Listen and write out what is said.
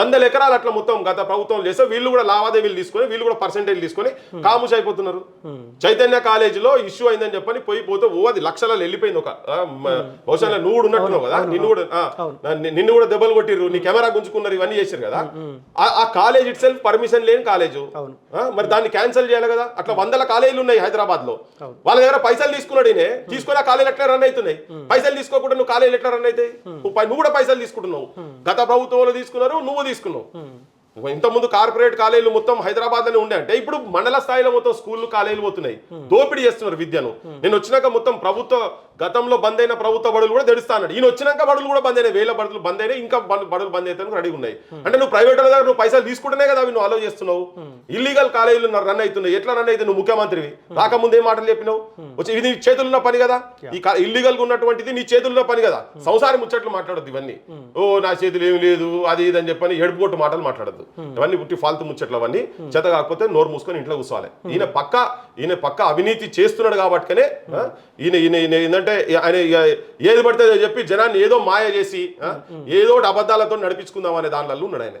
వందల ఎకరాలు అట్లా మొత్తం గత ప్రభుత్వం చేస్తే వీళ్ళు కూడా లావాదేవీలు తీసుకొని వీళ్ళు కూడా పర్సెంటేజ్ తీసుకొని కాముష్ అయిపోతున్నారు. చైతన్య కాలేజీలో ఇష్యూ అయిందని చెప్పని పోయి పోతే ఓ అది లక్షలలో వెళ్ళిపోయింది ఒక మ- బహుశా నువ్వు కూడా ఉన్నట్టున్నావు కదా? నిన్ను కూడా నిన్ను కూడా దెబ్బలు కొట్టిర్రు నీ కెమెరా గుంజుకున్నారు ఇవన్నీ చేశారు కదా? ఆ- కాలేజ్ ఇట్ సెల్ఫ్ పర్మిషన్ లేని కాలేజు. మరి దాన్ని క్యాన్సిల్ చేయాలి కదా? అట్లా వందల కాలేజీలు ఉన్నాయి హైదరాబాద్లో వాళ్ళ దగ్గర పైసలు తీసుకున్నాడు ఈయన. తీసుకుని ఆ కాలేజీలు ఎట్లా రన్ అవుతున్నాయి? పైసలు తీసుకోకుండా నువ్వు కాలేజీలు ఎట్లా రన్ అవుతాయి? నువ్వు కూడా పైసలు తీసుకుంటున్నావు. గత ప్రభుత్వంలో తీసుకున్నారు నువ్వు తీసుకున్నావు. ఇంతకుముందు కార్పొరేట్ కాలేజీలు మొత్తం హైదరాబాద్లోనే ఉండే అంటే ఇప్పుడు మండల స్థాయిలో మొత్తం స్కూళ్ళు కాలేజీలు పోతున్నాయి. దోపిడీ చేస్తున్నారు విద్యను. నేను వచ్చినాక మొత్తం ప్రభుత్వ గతంలో బంద్ అయిన ప్రభుత్వ బడులు కూడా తెడుస్తా అన్నాడు. ఈయన వచ్చినాక బడులు కూడా బంద్ అయినాయి. వేల బడులు బంద్ అయినాయి. ఇంకా బడు- బడులు బంద్ అయితే రెడీ ఉన్నాయి. అంటే నువ్వు ప్రైవేట్ దగ్గర నువ్వు పైసలు తీసుకుంటేనే కదా అవి నువ్వు అలో చేస్తున్నావు. ఇల్లీగల్ కాలేజీలు రన్ అవుతున్నాయి. ఎట్లా రన్ అయితే నువ్వు ముఖ్యమంత్రివి. రాకముందు ఏం మాటలు చెప్పినావు? వచ్చి ఇది నీ చేతుల్లో ఉన్న పని కదా? ఈ ఇల్లీగల్గా ఉన్నటువంటిది నీ చేతుల్లో పని కదా? సంసారం ముచ్చట్లు మాట్లాడద్దు ఇవన్నీ. ఓ నా చేతులు ఏమి లేదు అది ఇది అని చెప్పని ఏడుపు కొట్టు మాటలు మాట్లాడద్దు. ఇవన్నీ పుట్టి ఫాల్తు ముచ్చట్లు అవన్నీ. చేత కాకపోతే నోరు మూసుకొని ఇంట్లో కూర్చోవాలి. ఈయన పక్క ఈయన పక్క అవినీతి చేస్తున్నాడు కాబట్టికనే ఈయన ఈయన ఈయన ఏంటంటే ఆయన ఏది పడితే చెప్పి జనాన్ని ఏదో మాయ చేసి ఏదో అబద్ధాలతో నడిపించుకుందాం అనే దానిలో ఉన్నాడు ఆయన.